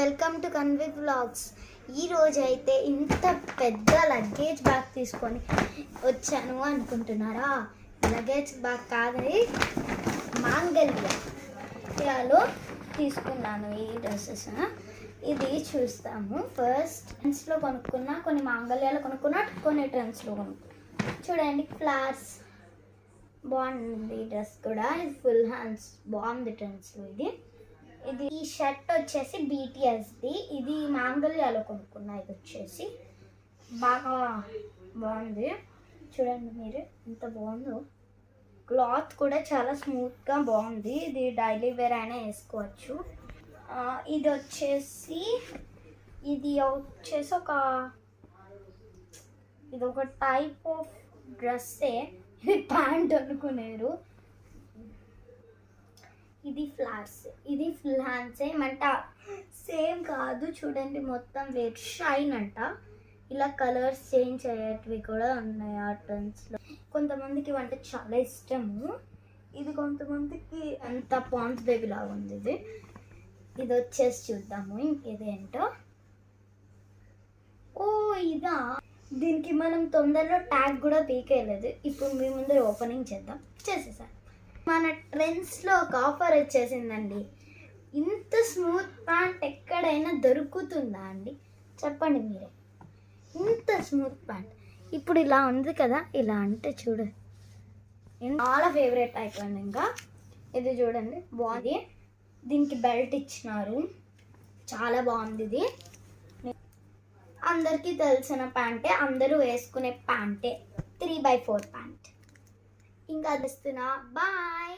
Welcome to convey blogs ఈ అయితే ఇంత పెద్ద లగేజ్ బ్యాగ్ తీసుకొని వచ్చాను అనుకుంటున్నారా? లగేజ్ బ్యాగ్ కాదని మాంగల్యాలో తీసుకున్నాను ఈ డ్రెస్సెస్ ఇది చూస్తాము ఫస్ట్ ట్రెండ్స్లో కొనుక్కున్నా కొన్ని మాంగల్యాలు కొనుక్కున్నా కొన్ని ట్రెండ్స్లో కొనుక్కున్నా. చూడండి ఫ్లవర్స్ బాగుంది డ్రెస్ కూడా. ఇది ఫుల్ హ్యాండ్స్ బాగుంది ట్రెండ్స్లో ఇది. ఇది ఈ షర్ట్ వచ్చేసి బీటీఎస్ది ఇది మాంగళ్యాలో కొనుక్కున్నా ఇది వచ్చేసి. బాగా బాగుంది. చూడండి మీరు ఎంత బాగుందో. క్లాత్ కూడా చాలా స్మూత్గా బాగుంది. ఇది డైలీ వేర్ అయినా వేసుకోవచ్చు. ఇది వచ్చేసి ఇది వచ్చేసి ఒక ఇది ఒక టైప్ ఆఫ్ డ్రెస్సే ఇది ప్యాంట్ అనుకునేరు. ఇది ఫ్లాట్స్. ఇది ఫుల్ హ్యాండ్స్ ఏమంట? సేమ్ కాదు చూడండి మొత్తం వెయిట్ షైన్ అంట. ఇలా కలర్స్ చేంజ్ అయ్యేటివి కూడా ఉన్నాయి ఆ కొంతమందికి వంట చాలా ఇష్టము. ఇది కొంతమందికి అంత పాన్స్ బేబీ లాగా ఉంది ఇది. ఇది వచ్చేసి చూద్దాము ఇంకేదేంటో. ఓ ఇదా? దీనికి మనం తొందరలో ట్యాగ్ కూడా పీకేయలేదు. ఇప్పుడు మీ ముందర ఓపెనింగ్ చేద్దాం. చేసేసాను. మన ట్రెండ్స్లో ఒక ఆఫర్ వచ్చేసిందండి. ఇంత స్మూత్ ప్యాంట్ ఎక్కడైనా దొరుకుతుందా అండి? చెప్పండి మీరే. ఇంత స్మూత్ ప్యాంట్. ఇప్పుడు ఇలా ఉంది కదా ఇలా అంటే చూడు. చాలా ఫేవరెట్ అయిపోయింది ఇంకా. ఇది చూడండి బాగుంది. దీనికి బెల్ట్ ఇచ్చినారు. చాలా బాగుంది ఇది. అందరికీ తెలిసిన ప్యాంటే అందరూ వేసుకునే ప్యాంటే త్రీ బై ఫోర్ ప్యాంట్ ఇంకా అది ఇస్తున్నా బాయ్